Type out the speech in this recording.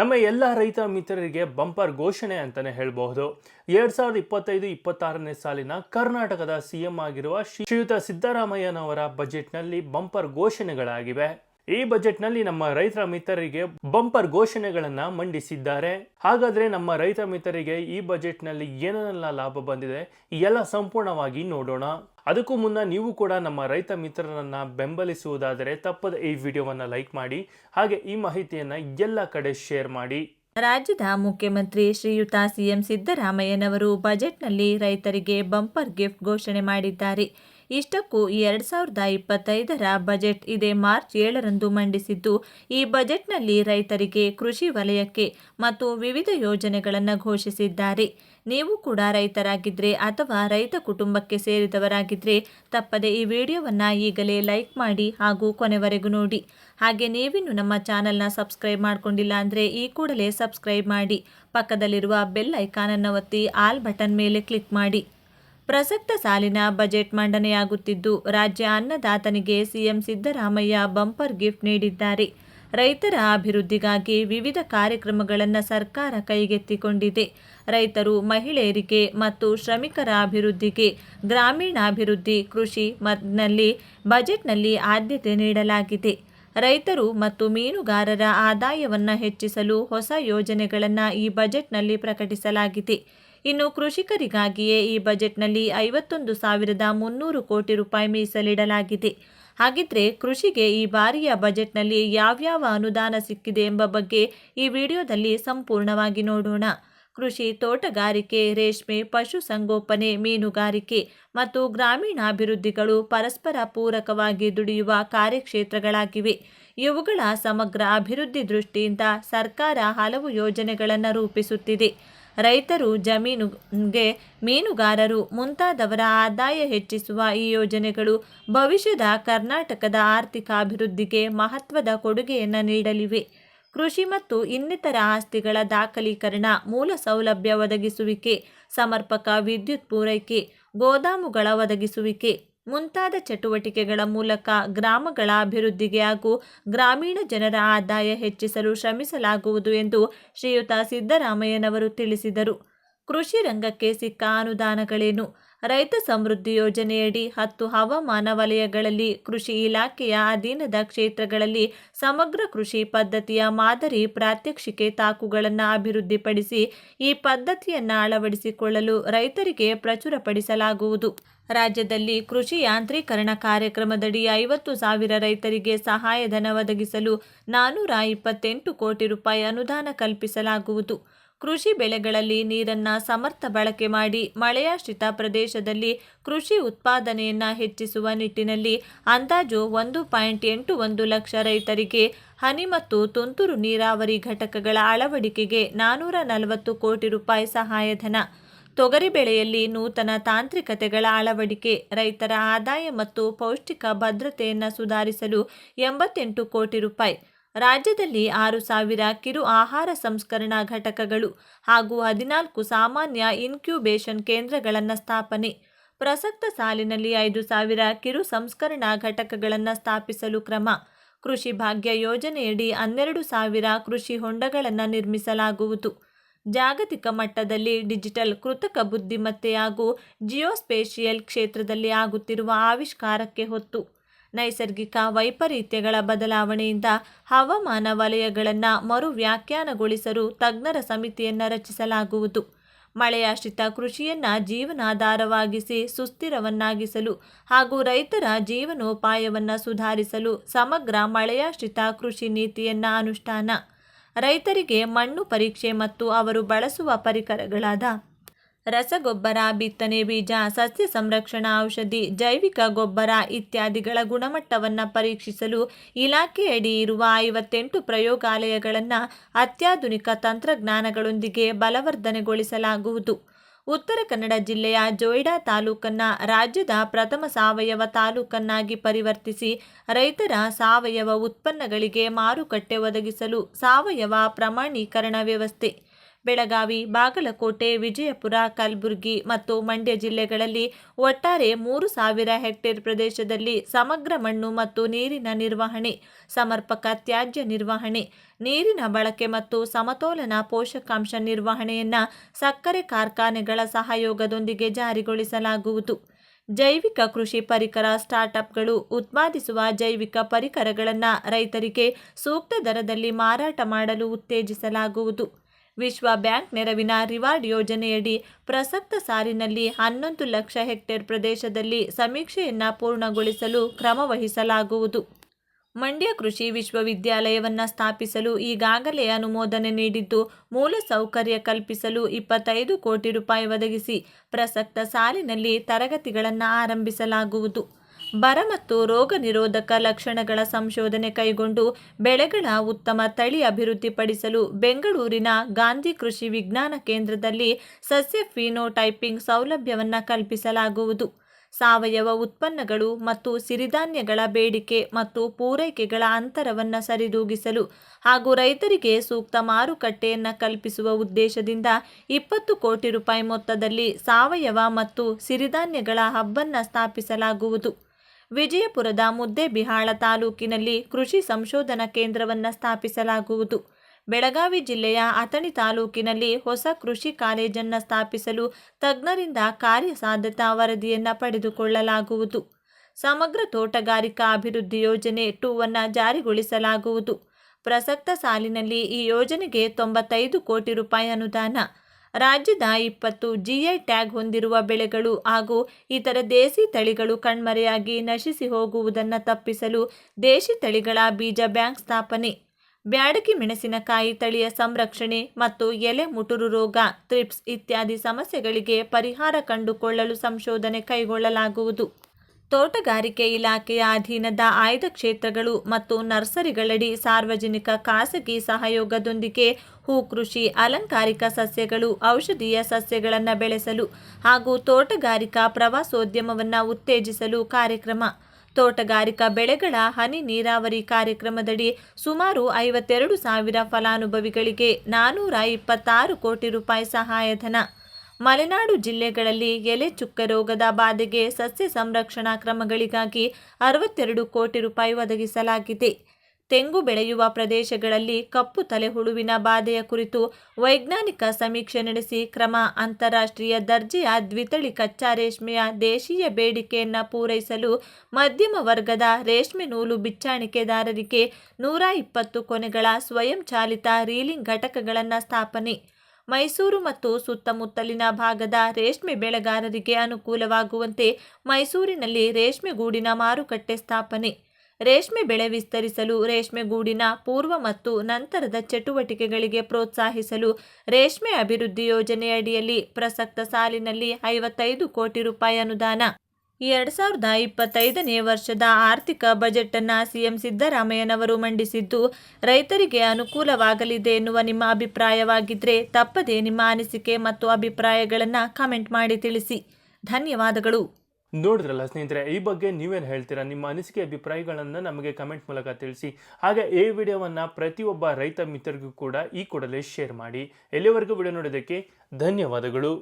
ನಮ್ಮ ಎಲ್ಲ ರೈತ ಮಿತ್ರರಿಗೆ ಬಂಪರ್ ಘೋಷಣೆ ಅಂತಾನೆ ಹೇಳಬಹುದು. ಎರಡ್ ಸಾವಿರದ ಇಪ್ಪತ್ತೈದು, ಇಪ್ಪತ್ತಾರನೇ ಸಾಲಿನ ಕರ್ನಾಟಕದ ಸಿಎಂ ಆಗಿರುವ ಶ್ರೀ- ಶ್ರೀಯುತ ಸಿದ್ದರಾಮಯ್ಯನವರ ಬಜೆಟ್ನಲ್ಲಿ ಬಂಪರ್ ಘೋಷಣೆಗಳಾಗಿವೆ. ಈ ಬಜೆಟ್ನಲ್ಲಿ ನಮ್ಮ ರೈತರ ಮಿತ್ರರಿಗೆ ಬಂಪರ್ ಘೋಷಣೆಗಳನ್ನ ಮಂಡಿಸಿದ್ದಾರೆ. ಹಾಗಾದ್ರೆ ನಮ್ಮ ರೈತ ಮಿತ್ರರಿಗೆ ಈ ಬಜೆಟ್ನಲ್ಲಿ ಏನೆಲ್ಲ ಲಾಭ ಬಂದಿದೆ? ಎಲ್ಲ ಸಂಪೂರ್ಣವಾಗಿ ನೋಡೋಣ. ಅದಕ್ಕೂ ಮುನ್ನ ನೀವು ಕೂಡ ನಮ್ಮ ರೈತ ಮಿತ್ರರನ್ನ ಬೆಂಬಲಿಸುವುದಾದರೆ ತಪ್ಪದ ಈ ವಿಡಿಯೋವನ್ನ ಲೈಕ್ ಮಾಡಿ ಹಾಗೆ ಈ ಮಾಹಿತಿಯನ್ನ ಎಲ್ಲ ಕಡೆ ಶೇರ್ ಮಾಡಿ. ರಾಜ್ಯದ ಮುಖ್ಯಮಂತ್ರಿ ಶ್ರೀಯುತ ಸಿಎಂ ಸಿದ್ದರಾಮಯ್ಯನವರು ಬಜೆಟ್ನಲ್ಲಿ ರೈತರಿಗೆ ಬಂಪರ್ ಗಿಫ್ಟ್ ಘೋಷಣೆ ಮಾಡಿದ್ದಾರೆ. ಇಷ್ಟಕ್ಕೂ ಎರಡು ಸಾವಿರದ ಇಪ್ಪತ್ತೈದರ ಬಜೆಟ್ ಇದೇ ಮಾರ್ಚ್ ಏಳರಂದು ಮಂಡಿಸಿದ್ದು. ಈ ಬಜೆಟ್ನಲ್ಲಿ ರೈತರಿಗೆ ಕೃಷಿ ವಲಯಕ್ಕೆ ಮತ್ತು ವಿವಿಧ ಯೋಜನೆಗಳನ್ನು ಘೋಷಿಸಿದ್ದಾರೆ. ನೀವು ಕೂಡ ರೈತರಾಗಿದ್ದರೆ ಅಥವಾ ರೈತ ಕುಟುಂಬಕ್ಕೆ ಸೇರಿದವರಾಗಿದ್ದರೆ ತಪ್ಪದೆ ಈ ವಿಡಿಯೋವನ್ನು ಈಗಲೇ ಲೈಕ್ ಮಾಡಿ ಹಾಗೂ ಕೊನೆವರೆಗೂ ನೋಡಿ. ಹಾಗೆ ನೀವಿನ್ನು ನಮ್ಮ ಚಾನಲ್ನ ಸಬ್ಸ್ಕ್ರೈಬ್ ಮಾಡ್ಕೊಂಡಿಲ್ಲ ಅಂದರೆ ಈ ಕೂಡಲೇ ಸಬ್ಸ್ಕ್ರೈಬ್ ಮಾಡಿ. ಪಕ್ಕದಲ್ಲಿರುವ ಬೆಲ್ ಐಕಾನನ್ನು ಒತ್ತಿ ಆಲ್ ಬಟನ್ ಮೇಲೆ ಕ್ಲಿಕ್ ಮಾಡಿ. ಪ್ರಸಕ್ತ ಸಾಲಿನ ಬಜೆಟ್ ಮಂಡನೆಯಾಗುತ್ತಿದ್ದು, ರಾಜ್ಯ ಅನ್ನದಾತನಿಗೆ ಸಿಎಂ ಸಿದ್ದರಾಮಯ್ಯ ಬಂಪರ್ ಗಿಫ್ಟ್ ನೀಡಿದ್ದಾರೆ. ರೈತರ ಅಭಿವೃದ್ಧಿಗಾಗಿ ವಿವಿಧ ಕಾರ್ಯಕ್ರಮಗಳನ್ನು ಸರ್ಕಾರ ಕೈಗೆತ್ತಿಕೊಂಡಿದೆ. ರೈತರು, ಮಹಿಳೆಯರಿಗೆ ಮತ್ತು ಶ್ರಮಿಕರ ಅಭಿವೃದ್ಧಿಗೆ ಗ್ರಾಮೀಣಾಭಿವೃದ್ಧಿ ಕೃಷಿ ನಲ್ಲಿ ಬಜೆಟ್ನಲ್ಲಿ ಆದ್ಯತೆ ನೀಡಲಾಗಿದೆ. ರೈತರು ಮತ್ತು ಮೀನುಗಾರರ ಆದಾಯವನ್ನು ಹೆಚ್ಚಿಸಲು ಹೊಸ ಯೋಜನೆಗಳನ್ನು ಈ ಬಜೆಟ್ನಲ್ಲಿ ಪ್ರಕಟಿಸಲಾಗಿದೆ. ಇನ್ನು ಕೃಷಿಕರಿಗಾಗಿಯೇ ಈ ಬಜೆಟ್ನಲ್ಲಿ ಐವತ್ತೊಂದು ಸಾವಿರದ ಮುನ್ನೂರು ಕೋಟಿ ರೂಪಾಯಿ ಮೀಸಲಿಡಲಾಗಿದೆ. ಹಾಗಿದ್ರೆ ಕೃಷಿಗೆ ಈ ಬಾರಿಯ ಬಜೆಟ್ನಲ್ಲಿ ಯಾವ್ಯಾವ ಅನುದಾನ ಸಿಕ್ಕಿದೆ ಎಂಬ ಬಗ್ಗೆ ಈ ವಿಡಿಯೋದಲ್ಲಿ ಸಂಪೂರ್ಣವಾಗಿ ನೋಡೋಣ. ಕೃಷಿ ತೋಟಗಾರಿಕೆ, ರೇಷ್ಮೆ ಪಶುಸಂಗೋಪನೆ ಮೀನುಗಾರಿಕೆ ಮತ್ತು ಗ್ರಾಮೀಣಾಭಿವೃದ್ಧಿಗಳು ಪರಸ್ಪರ ಪೂರಕವಾಗಿ ದುಡಿಯುವ ಕಾರ್ಯಕ್ಷೇತ್ರಗಳಾಗಿವೆ. ಇವುಗಳ ಸಮಗ್ರ ಅಭಿವೃದ್ಧಿ ದೃಷ್ಟಿಯಿಂದ ಸರ್ಕಾರ ಹಲವು ಯೋಜನೆಗಳನ್ನು ರೂಪಿಸುತ್ತಿದೆ. ರೈತರು ಜಮೀನುಗೆ ಮೀನುಗಾರರು ಮುಂತಾದವರ ಆದಾಯ ಹೆಚ್ಚಿಸುವ ಈ ಯೋಜನೆಗಳು ಭವಿಷ್ಯದ ಕರ್ನಾಟಕದ ಆರ್ಥಿಕ ಅಭಿವೃದ್ಧಿಗೆ ಮಹತ್ವದ ಕೊಡುಗೆಯನ್ನು ನೀಡಲಿವೆ. ಕೃಷಿ ಮತ್ತು ಇನ್ನಿತರ ಆಸ್ತಿಗಳ ದಾಖಲೀಕರಣ, ಮೂಲ ಸೌಲಭ್ಯ ಒದಗಿಸುವಿಕೆ, ಸಮರ್ಪಕ ವಿದ್ಯುತ್ ಪೂರೈಕೆ, ಗೋದಾಮುಗಳ ಒದಗಿಸುವಿಕೆ ಮುಂತಾದ ಚಟುವಟಿಕೆಗಳ ಮೂಲಕ ಗ್ರಾಮಗಳ ಅಭಿವೃದ್ಧಿಗೆ ಹಾಗೂ ಗ್ರಾಮೀಣ ಜನರ ಆದಾಯ ಹೆಚ್ಚಿಸಲು ಶ್ರಮಿಸಲಾಗುವುದು ಎಂದು ಶ್ರೀಯುತ ಸಿದ್ದರಾಮಯ್ಯನವರು ತಿಳಿಸಿದರು. ಕೃಷಿ ರಂಗಕ್ಕೆ ಸಿಕ್ಕ ಅನುದಾನಗಳೇನು? ರೈತ ಸಮೃದ್ಧಿ ಯೋಜನೆಯಡಿ ಹತ್ತು ಹವಾಮಾನ ವಲಯಗಳಲ್ಲಿ ಕೃಷಿ ಇಲಾಖೆಯ ಅಧೀನದ ಕ್ಷೇತ್ರಗಳಲ್ಲಿ ಸಮಗ್ರ ಕೃಷಿ ಪದ್ಧತಿಯ ಮಾದರಿ ಪ್ರಾತ್ಯಕ್ಷಿಕೆ ತಾಕುಗಳನ್ನು ಅಭಿವೃದ್ಧಿಪಡಿಸಿ ಈ ಪದ್ಧತಿಯನ್ನು ಅಳವಡಿಸಿಕೊಳ್ಳಲು ರೈತರಿಗೆ ಪ್ರಚುರಪಡಿಸಲಾಗುವುದು. ರಾಜ್ಯದಲ್ಲಿ ಕೃಷಿ ಯಾಂತ್ರೀಕರಣ ಕಾರ್ಯಕ್ರಮದಡಿ ಐವತ್ತು ಸಾವಿರ ರೈತರಿಗೆ ಸಹಾಯಧನ ಒದಗಿಸಲು ನಾನೂರ ಇಪ್ಪತ್ತೆಂಟು ಕೋಟಿ ರೂಪಾಯಿ ಅನುದಾನ ಕಲ್ಪಿಸಲಾಗುವುದು. ಕೃಷಿ ಬೆಳೆಗಳಲ್ಲಿ ನೀರನ್ನು ಸಮರ್ಥ ಬಳಕೆ ಮಾಡಿ ಮಳೆಯಾಶ್ರಿತ ಪ್ರದೇಶದಲ್ಲಿ ಕೃಷಿ ಉತ್ಪಾದನೆಯನ್ನು ಹೆಚ್ಚಿಸುವ ನಿಟ್ಟಿನಲ್ಲಿ ಅಂದಾಜು ಒಂದು ಪಾಯಿಂಟ್ ಎಂಟು ಒಂದು ಲಕ್ಷ ರೈತರಿಗೆ ಹನಿ ಮತ್ತು ತುಂತುರು ನೀರಾವರಿ ಘಟಕಗಳ ಅಳವಡಿಕೆಗೆ ನಾನೂರ ನಲವತ್ತು ಕೋಟಿ ರೂಪಾಯಿ ಸಹಾಯಧನ. ತೊಗರಿ ಬೆಳೆಯಲ್ಲಿ ನೂತನ ತಾಂತ್ರಿಕತೆಗಳ ಅಳವಡಿಕೆ, ರೈತರ ಆದಾಯ ಮತ್ತು ಪೌಷ್ಟಿಕ ಭದ್ರತೆಯನ್ನು ಸುಧಾರಿಸಲು ಎಂಬತ್ತೆಂಟು ಕೋಟಿ ರೂಪಾಯಿ. ರಾಜ್ಯದಲ್ಲಿ ಆರು ಸಾವಿರ ಕಿರು ಆಹಾರ ಸಂಸ್ಕರಣಾ ಘಟಕಗಳು ಹಾಗೂ ಹದಿನಾಲ್ಕು ಸಾಮಾನ್ಯ ಇನ್ಕ್ಯೂಬೇಷನ್ ಕೇಂದ್ರಗಳನ್ನು ಸ್ಥಾಪನೆ. ಪ್ರಸಕ್ತ ಸಾಲಿನಲ್ಲಿ ಐದು ಸಾವಿರ ಕಿರು ಸಂಸ್ಕರಣಾ ಘಟಕಗಳನ್ನು ಸ್ಥಾಪಿಸಲು ಕ್ರಮ. ಕೃಷಿ ಭಾಗ್ಯ ಯೋಜನೆಯಡಿ ಹನ್ನೆರಡು ಸಾವಿರ ಕೃಷಿ ಹೊಂಡಗಳನ್ನು ನಿರ್ಮಿಸಲಾಗುವುದು. ಜಾಗತಿಕ ಮಟ್ಟದಲ್ಲಿ ಡಿಜಿಟಲ್ ಕೃತಕ ಬುದ್ಧಿಮತ್ತೆ ಹಾಗೂ ಜಿಯೋಸ್ಪೇಷಿಯಲ್ ಕ್ಷೇತ್ರದಲ್ಲಿ ಆಗುತ್ತಿರುವ ಆವಿಷ್ಕಾರಕ್ಕೆ ಹೊತ್ತು. ನೈಸರ್ಗಿಕ ವೈಪರೀತ್ಯಗಳ ಬದಲಾವಣೆಯಿಂದ ಹವಾಮಾನ ವಲಯಗಳನ್ನು ಮರು ವ್ಯಾಖ್ಯಾನಗೊಳಿಸಲು ತಜ್ಞರ ಸಮಿತಿಯನ್ನು ರಚಿಸಲಾಗುವುದು. ಮಳೆಯಾಶ್ರಿತ ಕೃಷಿಯನ್ನು ಜೀವನಾಧಾರವಾಗಿಸಿ ಸುಸ್ಥಿರವನ್ನಾಗಿಸಲು ಹಾಗೂ ರೈತರ ಜೀವನೋಪಾಯವನ್ನು ಸುಧಾರಿಸಲು ಸಮಗ್ರ ಮಳೆಯಾಶ್ರಿತ ಕೃಷಿ ನೀತಿಯನ್ನು ಅನುಷ್ಠಾನ. ರೈತರಿಗೆ ಮಣ್ಣು ಪರೀಕ್ಷೆ ಮತ್ತು ಅವರು ಬಳಸುವ ಪರಿಕರಗಳಾದ ರಸಗೊಬ್ಬರ, ಬಿತ್ತನೆ ಬೀಜ, ಸಸ್ಯ ಸಂರಕ್ಷಣಾ ಔಷಧಿ, ಜೈವಿಕ ಗೊಬ್ಬರ ಇತ್ಯಾದಿಗಳ ಗುಣಮಟ್ಟವನ್ನು ಪರೀಕ್ಷಿಸಲು ಇಲಾಖೆಯಡಿ ಇರುವ ಐವತ್ತೆಂಟು ಪ್ರಯೋಗಾಲಯಗಳನ್ನು ಅತ್ಯಾಧುನಿಕ ತಂತ್ರಜ್ಞಾನಗಳೊಂದಿಗೆ ಬಲವರ್ಧನೆಗೊಳಿಸಲಾಗುವುದು. ಉತ್ತರ ಕನ್ನಡ ಜಿಲ್ಲೆಯ ಜೋಯ್ಡಾ ತಾಲೂಕನ್ನು ರಾಜ್ಯದ ಪ್ರಥಮ ಸಾವಯವ ತಾಲೂಕನ್ನಾಗಿ ಪರಿವರ್ತಿಸಿ ರೈತರ ಸಾವಯವ ಉತ್ಪನ್ನಗಳಿಗೆ ಮಾರುಕಟ್ಟೆ ಒದಗಿಸಲು ಸಾವಯವ ಪ್ರಮಾಣೀಕರಣ ವ್ಯವಸ್ಥೆ ಬೆಳಗಾವಿ, ಬಾಗಲಕೋಟೆ, ವಿಜಯಪುರ, ಕಲಬುರಗಿ ಮತ್ತು ಮಂಡ್ಯ ಜಿಲ್ಲೆಗಳಲ್ಲಿ ಒಟ್ಟಾರೆ ಮೂರು ಸಾವಿರ ಹೆಕ್ಟೇರ್ ಪ್ರದೇಶದಲ್ಲಿ ಸಮಗ್ರ ಮಣ್ಣು ಮತ್ತು ನೀರಿನ ನಿರ್ವಹಣೆ, ಸಮರ್ಪಕ ತ್ಯಾಜ್ಯ ನಿರ್ವಹಣೆ, ನೀರಿನ ಬಳಕೆ ಮತ್ತು ಸಮತೋಲನ ಪೋಷಕಾಂಶ ನಿರ್ವಹಣೆಯನ್ನು ಸಕ್ಕರೆ ಕಾರ್ಖಾನೆಗಳ ಸಹಯೋಗದೊಂದಿಗೆ ಜಾರಿಗೊಳಿಸಲಾಗುವುದು. ಜೈವಿಕ ಕೃಷಿ ಪರಿಕರ ಸ್ಟಾರ್ಟ್ಅಪ್ಗಳು ಉತ್ಪಾದಿಸುವ ಜೈವಿಕ ಪರಿಕರಗಳನ್ನು ರೈತರಿಗೆ ಸೂಕ್ತ ದರದಲ್ಲಿ ಮಾರಾಟ ಮಾಡಲು ಉತ್ತೇಜಿಸಲಾಗುವುದು. ವಿಶ್ವ ಬ್ಯಾಂಕ್ ನೆರವಿನ ರಿವಾರ್ಡ್ ಯೋಜನೆಯಡಿ ಪ್ರಸಕ್ತ ಸಾಲಿನಲ್ಲಿ ಹನ್ನೊಂದು ಲಕ್ಷ ಹೆಕ್ಟೇರ್ ಪ್ರದೇಶದಲ್ಲಿ ಸಮೀಕ್ಷೆಯನ್ನು ಪೂರ್ಣಗೊಳಿಸಲು ಕ್ರಮ ವಹಿಸಲಾಗುವುದು. ಮಂಡ್ಯ ಕೃಷಿ ವಿಶ್ವವಿದ್ಯಾಲಯವನ್ನು ಸ್ಥಾಪಿಸಲು ಈಗಾಗಲೇ ಅನುಮೋದನೆ ನೀಡಿದ್ದು ಮೂಲಸೌಕರ್ಯ ಕಲ್ಪಿಸಲು ಇಪ್ಪತ್ತೈದು ಕೋಟಿ ರೂಪಾಯಿ ಒದಗಿಸಿ ಪ್ರಸಕ್ತ ಸಾಲಿನಲ್ಲಿ ತರಗತಿಗಳನ್ನು ಆರಂಭಿಸಲಾಗುವುದು. ಬರ ಮತ್ತು ರೋಗ ನಿರೋಧಕ ಲಕ್ಷಣಗಳ ಸಂಶೋಧನೆ ಕೈಗೊಂಡು ಬೆಳೆಗಳ ಉತ್ತಮ ತಳಿ ಅಭಿವೃದ್ಧಿಪಡಿಸಲು ಬೆಂಗಳೂರಿನ ಗಾಂಧಿ ಕೃಷಿ ವಿಜ್ಞಾನ ಕೇಂದ್ರದಲ್ಲಿ ಸಸ್ಯ ಫಿನೋಟೈಪಿಂಗ್ ಸೌಲಭ್ಯವನ್ನು ಕಲ್ಪಿಸಲಾಗುವುದು. ಸಾವಯವ ಉತ್ಪನ್ನಗಳು ಮತ್ತು ಸಿರಿಧಾನ್ಯಗಳ ಬೇಡಿಕೆ ಮತ್ತು ಪೂರೈಕೆಗಳ ಅಂತರವನ್ನು ಸರಿದೂಗಿಸಲು ಹಾಗೂ ರೈತರಿಗೆ ಸೂಕ್ತ ಮಾರುಕಟ್ಟೆಯನ್ನು ಕಲ್ಪಿಸುವ ಉದ್ದೇಶದಿಂದ ಇಪ್ಪತ್ತು ಕೋಟಿ ರೂಪಾಯಿ ಮೊತ್ತದಲ್ಲಿ ಸಾವಯವ ಮತ್ತು ಸಿರಿಧಾನ್ಯಗಳ ಹಬ್ಬನ್ನು ಸ್ಥಾಪಿಸಲಾಗುವುದು. ವಿಜಯಪುರದ ಮುದ್ದೇಬಿಹಾಳ ತಾಲೂಕಿನಲ್ಲಿ ಕೃಷಿ ಸಂಶೋಧನಾ ಕೇಂದ್ರವನ್ನು ಸ್ಥಾಪಿಸಲಾಗುವುದು. ಬೆಳಗಾವಿ ಜಿಲ್ಲೆಯ ಅಥಣಿ ತಾಲೂಕಿನಲ್ಲಿ ಹೊಸ ಕೃಷಿ ಕಾಲೇಜನ್ನು ಸ್ಥಾಪಿಸಲು ತಜ್ಞರಿಂದ ಕಾರ್ಯಸಾಧ್ಯತಾ ವರದಿಯನ್ನು ಪಡೆದುಕೊಳ್ಳಲಾಗುವುದು. ಸಮಗ್ರ ತೋಟಗಾರಿಕಾ ಅಭಿವೃದ್ಧಿ ಯೋಜನೆ ಟೂವನ್ನು ಜಾರಿಗೊಳಿಸಲಾಗುವುದು. ಪ್ರಸಕ್ತ ಸಾಲಿನಲ್ಲಿ ಈ ಯೋಜನೆಗೆ ತೊಂಬತ್ತೈದು ಕೋಟಿ ರೂಪಾಯಿ ಅನುದಾನ ರಾಜ್ಯದ ಇಪ್ಪತ್ತು ಜಿಐ ಟ್ಯಾಗ್ ಹೊಂದಿರುವ ಬೆಳೆಗಳು ಹಾಗೂ ಇತರ ದೇಸಿ ತಳಿಗಳು ಕಣ್ಮರೆಯಾಗಿ ನಶಿಸಿ ಹೋಗುವುದನ್ನು ತಪ್ಪಿಸಲು ದೇಶಿ ತಳಿಗಳ ಬೀಜ ಬ್ಯಾಂಕ್ ಸ್ಥಾಪನೆ, ಬ್ಯಾಡಗಿ ಮೆಣಸಿನಕಾಯಿ ತಳಿಯ ಸಂರಕ್ಷಣೆ ಮತ್ತು ಎಲೆ ಮುಟುರು ರೋಗ, ಥ್ರಿಪ್ಸ್ ಇತ್ಯಾದಿ ಸಮಸ್ಯೆಗಳಿಗೆ ಪರಿಹಾರ ಕಂಡುಕೊಳ್ಳಲು ಸಂಶೋಧನೆ ಕೈಗೊಳ್ಳಲಾಗುವುದು. ತೋಟಗಾರಿಕೆ ಇಲಾಖೆಯ ಅಧೀನದ ಆಯ್ದ ಕ್ಷೇತ್ರಗಳು ಮತ್ತು ನರ್ಸರಿಗಳಡಿ ಸಾರ್ವಜನಿಕ ಖಾಸಗಿ ಸಹಯೋಗದೊಂದಿಗೆ ಹೂ ಕೃಷಿ, ಅಲಂಕಾರಿಕ ಸಸ್ಯಗಳು, ಔಷಧೀಯ ಸಸ್ಯಗಳನ್ನು ಬೆಳೆಸಲು ಹಾಗೂ ತೋಟಗಾರಿಕಾ ಪ್ರವಾಸೋದ್ಯಮವನ್ನು ಉತ್ತೇಜಿಸಲು ಕಾರ್ಯಕ್ರಮ. ತೋಟಗಾರಿಕಾ ಬೆಳೆಗಳ ಹನಿ ನೀರಾವರಿ ಕಾರ್ಯಕ್ರಮದಡಿ ಸುಮಾರು ಐವತ್ತೆರಡು ಸಾವಿರ ಫಲಾನುಭವಿಗಳಿಗೆ ನಾನೂರ ಇಪ್ಪತ್ತಾರು ಕೋಟಿ ರೂಪಾಯಿ ಸಹಾಯಧನ. ಮಲೆನಾಡು ಜಿಲ್ಲೆಗಳಲ್ಲಿ ಎಲೆ ಚುಕ್ಕ ರೋಗದ ಬಾಧೆಗೆ ಸಸ್ಯ ಸಂರಕ್ಷಣಾ ಕ್ರಮಗಳಿಗಾಗಿ ಅರವತ್ತೆರಡು ಕೋಟಿ ರೂಪಾಯಿ ಒದಗಿಸಲಾಗಿದೆ. ತೆಂಗು ಬೆಳೆಯುವ ಪ್ರದೇಶಗಳಲ್ಲಿ ಕಪ್ಪು ತಲೆ ಹುಳುವಿನ ಬಾಧೆಯ ಕುರಿತು ವೈಜ್ಞಾನಿಕ ಸಮೀಕ್ಷೆ ನಡೆಸಿ ಕ್ರಮ ಅಂತಾರಾಷ್ಟ್ರೀಯ ದರ್ಜೆಯ ದ್ವಿತಳಿ ಕಚ್ಚಾ ರೇಷ್ಮೆಯ ದೇಶೀಯ ಬೇಡಿಕೆಯನ್ನು ಪೂರೈಸಲು ಮಧ್ಯಮ ವರ್ಗದ ರೇಷ್ಮೆ ನೂಲು ಬಿಚ್ಚಾಣಿಕೆದಾರರಿಗೆ ನೂರ ಇಪ್ಪತ್ತು ಕೊನೆಗಳ ಸ್ವಯಂ ಚಾಲಿತ ರೀಲಿಂಗ್ ಘಟಕಗಳನ್ನು ಸ್ಥಾಪನೆ. ಮೈಸೂರು ಮತ್ತು ಸುತ್ತಮುತ್ತಲಿನ ಭಾಗದ ರೇಷ್ಮೆ ಬೆಳೆಗಾರರಿಗೆ ಅನುಕೂಲವಾಗುವಂತೆ ಮೈಸೂರಿನಲ್ಲಿ ರೇಷ್ಮೆ ಗೂಡಿನ ಮಾರುಕಟ್ಟೆ ಸ್ಥಾಪನೆ. ರೇಷ್ಮೆ ಬೆಳೆ ವಿಸ್ತರಿಸಲು ರೇಷ್ಮೆ ಗೂಡಿನ ಪೂರ್ವ ಮತ್ತು ನಂತರದ ಚಟುವಟಿಕೆಗಳಿಗೆ ಪ್ರೋತ್ಸಾಹಿಸಲು ರೇಷ್ಮೆ ಅಭಿವೃದ್ಧಿ ಯೋಜನೆಯಡಿಯಲ್ಲಿ ಪ್ರಸಕ್ತ ಸಾಲಿನಲ್ಲಿ ಐವತ್ತೈದು ಕೋಟಿ ರೂಪಾಯಿ ಅನುದಾನ. ಎರಡು ಸಾವಿರದ ಇಪ್ಪತ್ತೈದನೇ ವರ್ಷದ ಆರ್ಥಿಕ ಬಜೆಟ್ ಅನ್ನು ಸಿಎಂ ಸಿದ್ದರಾಮಯ್ಯನವರು ಮಂಡಿಸಿದ್ದು, ರೈತರಿಗೆ ಅನುಕೂಲವಾಗಲಿದೆ ಎನ್ನುವ ನಿಮ್ಮ ಅಭಿಪ್ರಾಯವಾಗಿದ್ದರೆ ತಪ್ಪದೇ ನಿಮ್ಮ ಅನಿಸಿಕೆ ಮತ್ತು ಅಭಿಪ್ರಾಯಗಳನ್ನು ಕಮೆಂಟ್ ಮಾಡಿ ತಿಳಿಸಿ. ಧನ್ಯವಾದಗಳು. ನೋಡಿದ್ರಲ್ಲ ಸ್ನೇಹಿತರೆ, ಈ ಬಗ್ಗೆ ನೀವೇನು ಹೇಳ್ತೀರಾ? ನಿಮ್ಮ ಅನಿಸಿಕೆ ಅಭಿಪ್ರಾಯಗಳನ್ನು ನಮಗೆ ಕಮೆಂಟ್ ಮೂಲಕ ತಿಳಿಸಿ. ಹಾಗೆ ಈ ವಿಡಿಯೋವನ್ನು ಪ್ರತಿಯೊಬ್ಬ ರೈತ ಮಿತ್ರರಿಗೂ ಕೂಡ ಈ ಕೂಡಲೇ ಶೇರ್ ಮಾಡಿ. ಎಲ್ಲಿವರೆಗೂ ವಿಡಿಯೋ ನೋಡೋದಕ್ಕೆ ಧನ್ಯವಾದಗಳು.